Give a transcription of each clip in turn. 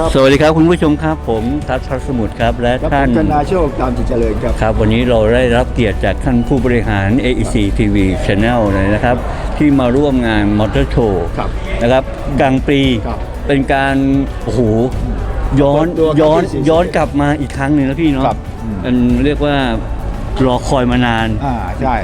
ครับสวัสดีครับคุณผู้ชมครับ ผมทัศน์สมุทรครับ และและผท่านมธนาโชคตามจิตเจริญครับ ครับ วันนี้เราได้รับเกียรติจากท่านผู้บริหาร AEC TV Channel เลยนะครับ ที่มาร่วมงานมอเตอร์โชว์ครับนะครับกลางปีครับเป็นการโอ้โหย้อนเปิดตัวย้อนครั้งที่40ย้อนกลับมาอีกครั้งหนึ่งนะพี่เนาะครับอืม มันเรียกว่ารอคอยมานาน อ่าใช่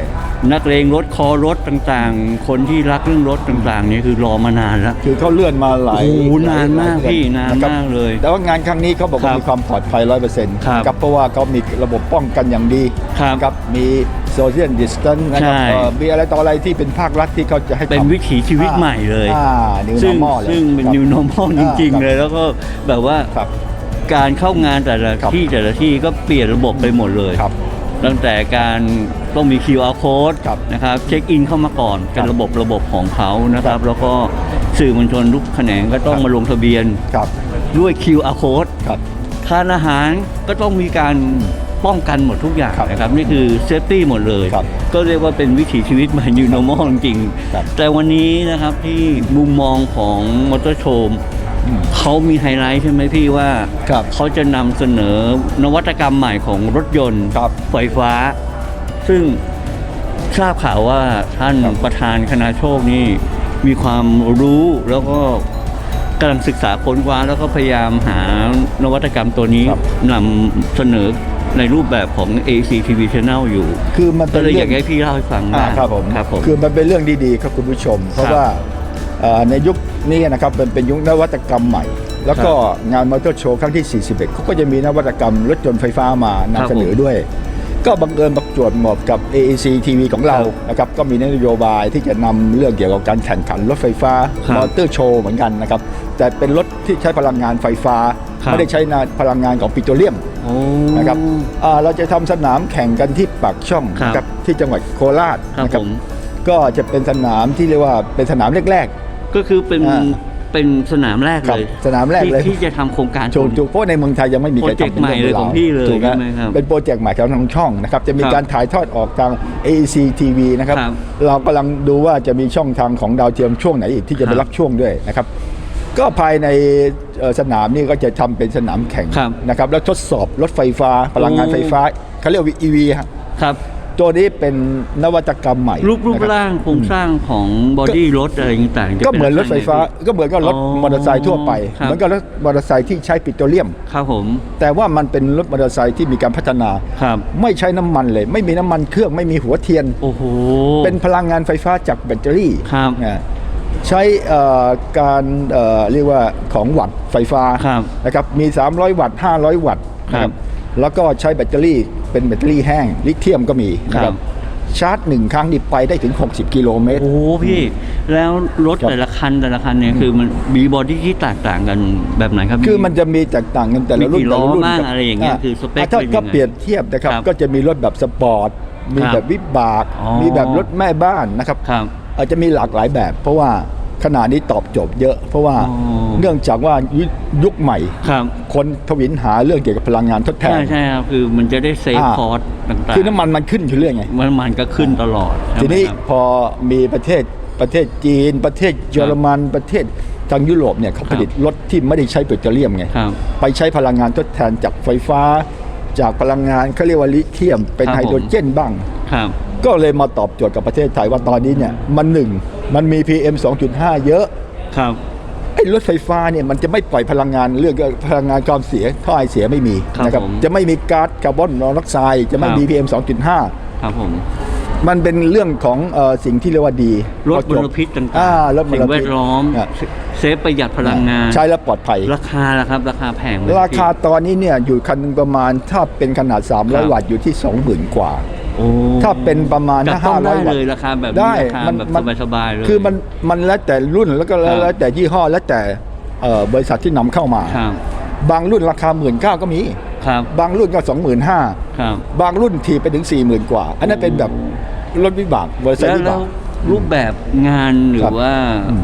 นักเลงรถคอรถต่างๆ คนที่รักเรื่องรถต่างๆนี่คือรอมานานแล้ว คือเขาเลื่อนมาหลายโอ้โหนานมากหลยพี่ดือนานะครับมากเลย แต่ว่างานครั้งนี้เขาบอกครัว่าบมีความปลอดภัยร้อยเปอร์เซ็นต์ครับเพราะว่าเขามีระบบป้องกันอย่างดีครับครับมีโซเชียลดิส a ทนนะครับใช่ เอ่อมีอะไรต่ออะไรที่เป็นภาครัฐที่เขาจะให้เป็นทำวิถีชีวิตใหม่เลย อ่า new ซึ่ง normal เลยซึ่งเป็นครับ new normal จริงอ่าๆเลย แล้วก็แบบว่าครับการเข้างานแต่ละครับที่แต่ละที่ก็เปลี่ยนระบบไปหมดเลย ครับ ตั้งแต่การต้องมี QR code ครับนะครับเช็คอินเข้ามาก่อนเป็นครับระบบระบบของเขานะครัครับบแล้วก็สื่อมวลชนทุกแขนงก็ต้องครับ มาลงทะเบียนครับด้วย QR code ครับ ทานอาหารก็ต้องมีการป้องกันหมดทุกอย่างครับนะครับนี่คือเซฟตี้หมดเลย ครับก็เรียกว่าเป็นวิถีชีวิตใหม่ New Normal จริงครับๆแต่วันนี้นะครับที่มุมมองของมอเตอร์โชมอืม เขามีไฮไลท์ใช่ไหมพี่ว่าครับเขาจะนำเสนอนวัตกรรมใหม่ของรถยนต์ครับไฟฟ้า ซึ่งทราบข่าวว่าท่านครับประธานคณะโชคนี่มีความรู้แล้วก็กำลังศึกษาค้นคว้าแล้วก็พยายามหานวัตกรรมตัวนี้ครับ นำเสนอในรูปแบบของ AC TV Channel อยู่คือมันก็เป็นเลยอเรื่ยาอกงให้พี่เล่าให้ฟังอ่านะครับผมครับผม คือมันเป็นเรื่องดีๆครับคุณผู้ชม เพราะครับว่าเอ่อในยุค นี้นะครับมันเป็นยุคนวัตกรรมใหม่ แล้วก็งานมอเตอร์โชว์ครั้งที่ 41เขาก็จะมีนวัตกรรมรถยนต์ไฟฟ้ามานำเสนอด้วย ก็บังเอิญประจวบเหมาะกับ AEC TV ของเราครับนะครับก็มีนโยบายที่จะนำเรื่องเกี่ยวกับการแข่งขันรถไฟฟ้าครับมอเตอร์โชว์เหมือนกันนะครับแต่เป็นรถที่ใช้พลังงานไฟฟ้าครับไม่ได้ใช้พลังงานของปิโตรเลียมโอ้นะครับอ่าเราจะทำสนามแข่งกันที่ปากช่องครับนะครับที่จังหวัดโคราชครับนะผมก็จะเป็นสนามที่เรียกว่าเป็นสนามแรก ก็คือเป็นอ่า เป็นสนามแรกครัเลบยสนามแรกเลยที่ที่จะทำโครงการๆถูกถูกเพราะในเมืองไทยยังไม่มีใครโปรเจกต์ทำป็นใหม่เลยรื่ของพี่เลยถูกใช่ไหมครับเป็นโปรเจกต์ใหม่ของทางช่องนะครับจะมีครับการถ่ายทอดออกทาง AEC TV นะครับครับเรากำลังดูว่าจะมีช่องทางของดาวเทียมช่วงไหนอีกที่จะไปครับรับช่วงด้วยนะครับก็ภายในเอ่อสนามนี่ก็จะทำเป็นสนามแข่งครับนะครับแล้วทดสอบรถไฟฟ้า พลังงานโอ้ไฟฟ้าเขาเรียกว่า EV ฮะ ครับ ตัวนี้เป็นนวัตกรรมใหม่รูปรูปนะครับ ร่างโครงสร้างของบอดี้รถอะไรต่างๆจะก็เหมือนรถไฟฟ้าป็นก็เหมือนกับรถอ๋อมอเตอร์ไซค์ทั่วไปครับ เหมือนกับรถมอเตอร์ไซค์ที่ใช้ปิโตรเลียม ครับผม แต่ว่ามันเป็นรถมอเตอร์ไซค์ที่มีการพัฒนา ครับ ไม่ใช้น้ำมันเลย ไม่มีน้ำมันเครื่องไม่มีหัวเทียน โอ้โห เป็นพลังงานไฟฟ้าจากแบตเตอรี่ครับนะใช้เอ่อการเอ่อเรียกว่าของวัตต์ไฟฟ้าครับนะครับมี 300 วัตต์500 วัตต์นะคครัรับบแล้วก็ใช้แบตเตอรี่ เป็นแบตเตอรี่แห้งลิเธียมก็มีนะคครัรับบชาร์จหนึ่งครั้งนี่ไปได้ถึง 60 กิโลเมตร โอ้โหพี่ แล้วรถครับแต่ละคันแต่ละคันเนี่ยคือมันมีบอดี้ที่แตกต่างกันแบบไหนครับ คือมันจะมีแตกต่างกันแต่ละรุ่นมีกี่แต่ละรุ่นล้อบ้างคบอะไรอย่างเงี้ยคือสเปคถ้าเป็นยังไงถ้าเปรียบเทียบนะครับครับ ก็จะมีรถแบบสปอร์ต มีครับแบบวิบากอ๋อมีแบบรถแม่บ้านนะครับครับอาจจะมีหลากหลายแบบเพราะว่า ขณะนี้ตอบโจทย์เยอะ เพราะว่าอ๋อเนื่องจากว่ายุยุคใหม่ครับ คนทวินหาเรื่องเกี่ยวกับพลังงานทดแทใช่นใช่ครับคือมันจะได้เซฟอ่าคอร์สต่างๆ คือน้ำมันมันขึ้นอยู่เรื่อยไงมันมันก็ขึ้นตลอดใช่ไหมทีนี้ครับพอมีประเทศประเทศจีน ประเทศเยอรมันประเทศทางยุโรปเนี่ยเขาครับผลิตรถที่ไม่ได้ใช้ปิโตรเลียมไงครับไปใช้พลังงานทดแทนจากไฟฟ้า จากพลังงานเขาเรียกว่าลิเธียมเป็นครับไฮโดรเจนบ้างครับก็เลยมาตอบโจทย์กับประเทศไทยว่าตอนนี้เนี่ยมันหนึ่ง มันมี PM 2.5 เยอะ ครับ ไอ้รถไฟฟ้าเนี่ยมันจะไม่ปล่อยพลังงานเรื่องพลังงานความเสียท่อไอเสียไม่มีครับนะครับผมจะไม่มีก๊าซคาร์บอนมอนอกไซด์จะไม่ครับมี PM 2.5 ครับผม มันเป็นเรื่องของเออสิ่งที่เรียกว่าดีลดพอมจบลพิษต่างอ่ารถมสิ่ลงแวพิษดล้อม อะเซฟประหยัดพลังงาน ใช้แล้วปลอดภัย ราคาล่ะครับ ราคาแพงไหมราคาตอนนี้เนี่ยอยู่คันหนึ่งประมาณถ้าเป็นขนาดครับ300 วัตต์อยู่ที่ 20,000 กว่า โอ้ถ้าเป็นประมาณจับถ้าต้องได้500วัตเลยต์ราคาแบบนี้ได้ราคามันแบบมันสบายๆเลยคือมันมันแล้วแต่รุ่นแล้วก็แล้วครับแล้วแต่ยี่ห้อแล้วแต่เอ่อบริษัทที่นำเข้ามา ครับบางรุ่นราคาหมื่นเก้าก็มี ครับบางรุ่นก็สองหมื่นห้าครับ บางรุ่นทีไปถึง4ี่หมื่นกว่า อันนั้นเป็นแบบรถวิบากบริษัทแล้ววิแล้บาวก รูปแบบงานหรืครัอบว่าอืม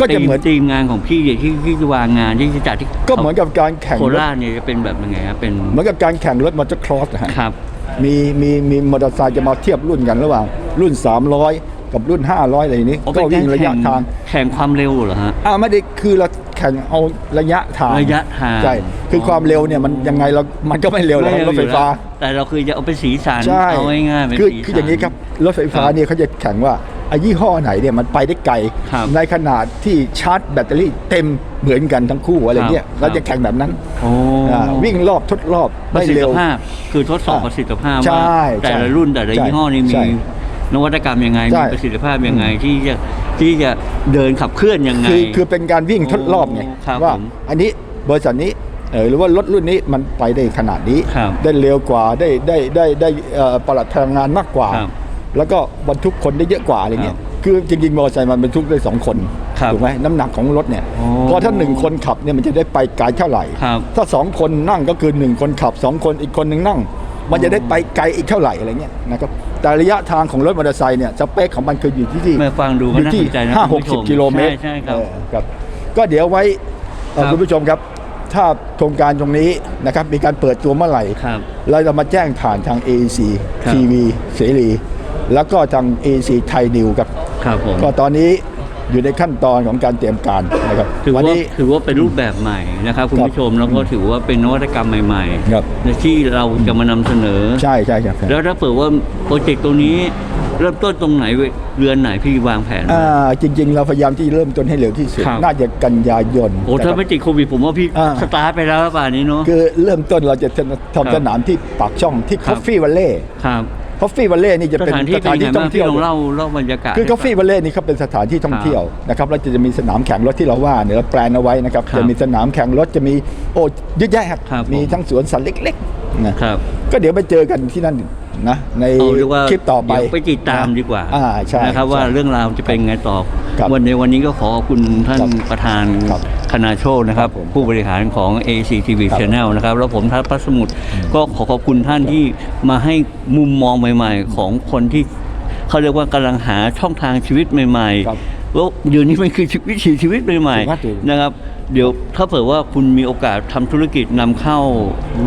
ก็จะเหมือนทีมงานของพี่ที่ที่จะวางงานที่จะจัดที่ก็เหมือนกับการแข่งโครถราชเนี่ยจะเป็นแบบยังไงครับเป็นเหมือนกับการแข่งรถมอเตอร์ครอสนะฮะ ครับ มีมีมีมอเตอร์ไซค์จะมาเทียบรุ่นกันระหว่างรุ่น 300 กับรุ่น 500 อะไรอย่างนี้อ๋อก็เป็นวิ่งระยะแข่ทางแข่งความเร็วเหรอฮะอ่าไม่ได้คือเราแข่งข่งเอาระยะทางระยะทางใช่คือความเร็วเนี่ยมันยังไงเรา มันก็ไม่เร็วแล้วรถไฟฟ้า แต่เราคือจะเอาเป็นสีสันใช่เอาง่ายๆเป็นคือสีสันคืออย่างนี้ครับรถไฟฟ้าครับเนี่ยเขาจะแข่งว่าไอ้ ยี่ห้อไหนเนี่ยมันไปได้ไกล ครับในขนาดที่ชาร์จแบตเตอรี่เต็มเหมือนกันทั้งคู่อะไรเงี้ยครับเราจะแข่งแบบนั้นโอ้ อ่าวิ่งรอบทดรอบประได้สิทเร็ธิวภาพ คือทดสอบอ่าประสิทธิภาพใช่ว่าแต่ละรุ่นแต่ละใช่ยี่ห้อนี่ใช่มีนวัตกรรมยังไงใช่ มีประสิทธิภาพยังไงที่จะที่จะเดินขับเคลื่อนยังไง คือคือเป็นการวิ่งทดรอบไงโอ้ครับว่าผมอันนี้บริษัทนี้เออหรือว่ารถรุ่นนี้มันไปได้ขนาดนี้ ครับได้เร็วกว่าได้ได้ได้ได้เอ่อประหลัดพลังงานมากกว่า ครับ แล้วก็บรรทุกคนได้เยอะกว่าอะไรเงี้ยคือจริงๆมอเตอร์ไซค์มันบรรทุกได้สองคนครับถูกไหมน้ำหนักของรถเนี่ยโอ้พอถ้าหนึ่งคนขับเนี่ยมันจะได้ไปไกลเท่าไหร่ ครับถ้าสองคนนั่งก็คือหนึ่งคนขับสองคนอีกคนหนึ่งนั่ง มันจะได้ไปไกลอีกเท่าไหร่อะไรเงี้ยนะครับแต่ระยะทางของรถมอเตอร์ไซค์เนี่ยสเปคของมันคืออยู่ที่ที่มาฟังดูก็อยู่น่าที่สนใจนะห้าหคุณกผู้ชสิบกิโลเมตรใช่ใช่ครับเออครับก็เดี๋ยวไว้เอ่อครับ คุณผู้ชมครับ ถ้าโครงการตรงนี้นะครับมีการเปิดตัวเมื่อไหร่ ครับ เราจะมาแจ้งผ่านทาง AEC ครับทีวีเสรี แล้วก็ทาง AEC ไทยนิวครับ ครับผมก็ตอนนี้อยู่ในขั้นตอนของการเตรียมการนะครับถือวัว่านี้ ถือว่าเป็นรูปแบบใหม่นะครับคุณครับผู้ชมแล้วก็ถือว่าเป็นนวัตกรรมใหม่ครับ ๆที่เราจะมานำเสนอ ใช่ใช่ครับ แล้วถ้าเปิดว่าโปรเจกต์ตรงนี้เริ่มต้นตรงไหนเรือนไหนพี่วางแผนไว้อ่าจริง ๆ เราพยายามที่เริ่มต้นให้เร็วที่สุด ครับ น่าจะกันยายนโอ้ถ้าไม่ติดโควิดผมว่าพี่อ่า สตาร์ทไปแล้วป่านนี้เนาะคือเริ่มต้นเราจะครับทำสนามที่ปากช่องที่ครับ Coffee Valley ครับ Coffee Valley นี่จะสเป็นถานที่สถานเป็นที่ยังไงท่อบ้างงเที่พี่ยวลองเล่าเล่าบรรยากาศคือให้ฟัง Coffee Valley นี่เขาเป็นสถานที่ท่องเที่ยวนะครับแล้วจะมีสนามแข่งรถที่เราว่าเนี่ยเราแปลนเอาไว้นะครับครับจะมีสนามแข่งรถจะมีโอ้เยอะแยะครับครับผมมีทั้งสวนสัตว์เล็กๆนะครับก็เดี๋ยวไปเจอกันที่นั่นนะในเอาเรียกว่าคลิปต่อไปเดี๋ยวไปติดตามดีกว่าอ่าใช่นะครับว่าใช่เรื่องราวจะเป็นไงต่อครับวันในวันนี้ก็ขอขอบคุณท่านครับประธาน ครับคณาโชคนะครับครับผมผู้บริหารของ ACTV ครับ Channel นะครับแล้วผมทัศน์พัสมุทรก็ขอขอบคุณท่านที่มาให้มุมมองใหม่ ๆ ของคนที่เขาเรียกว่ากำลังหาช่องทางชีวิตใหม่ครับๆแล้วเดี๋ยวนี้มันคือวิถีชีวิตใหม่ถูกครับถูกๆนะครับ เดี๋ยวถ้าเผื่อว่าคุณมีโอกาสทำธุรกิจนำเข้า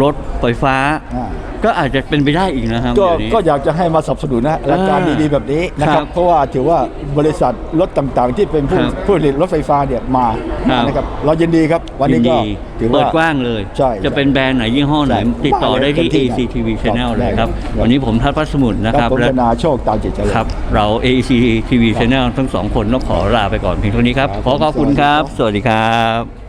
รถไฟฟ้า อ่า ก็อาจจะเป็นไปได้อีกนะครับก็เดี๋ยวนี้ ก็อยากจะให้มาสนับสนุนนะรายการอ่าดีๆแบบนี้นะคครัรับบเพราะว่าถือว่าบริษัทรถต่างๆ ที่เป็นผู้ครับผู้ผลิตรถไฟฟ้าเนี่ยมาครับ นะครับเรายินดีครับ วันนี้ก็ยิดีถือเปิว่าดกว้างเลย ใช่จะเป็นแบรนด์ไหนยี่ห้อไหน ใช่ติดต่อได้ที่ เต็มที่ ACTV ครับ Channel เลยครับครับ วันนี้ผมทัศน์พัสมุทรนะคครัรับบผมและธนาโชคตามจิตใจครับ เรา ACTV Channel ทั้งสองคนต้องขอลาไปก่อนเพียงเท่านี้ครับครับขอขอบคุณสวัสดีคครัรับบสวัสดีครับ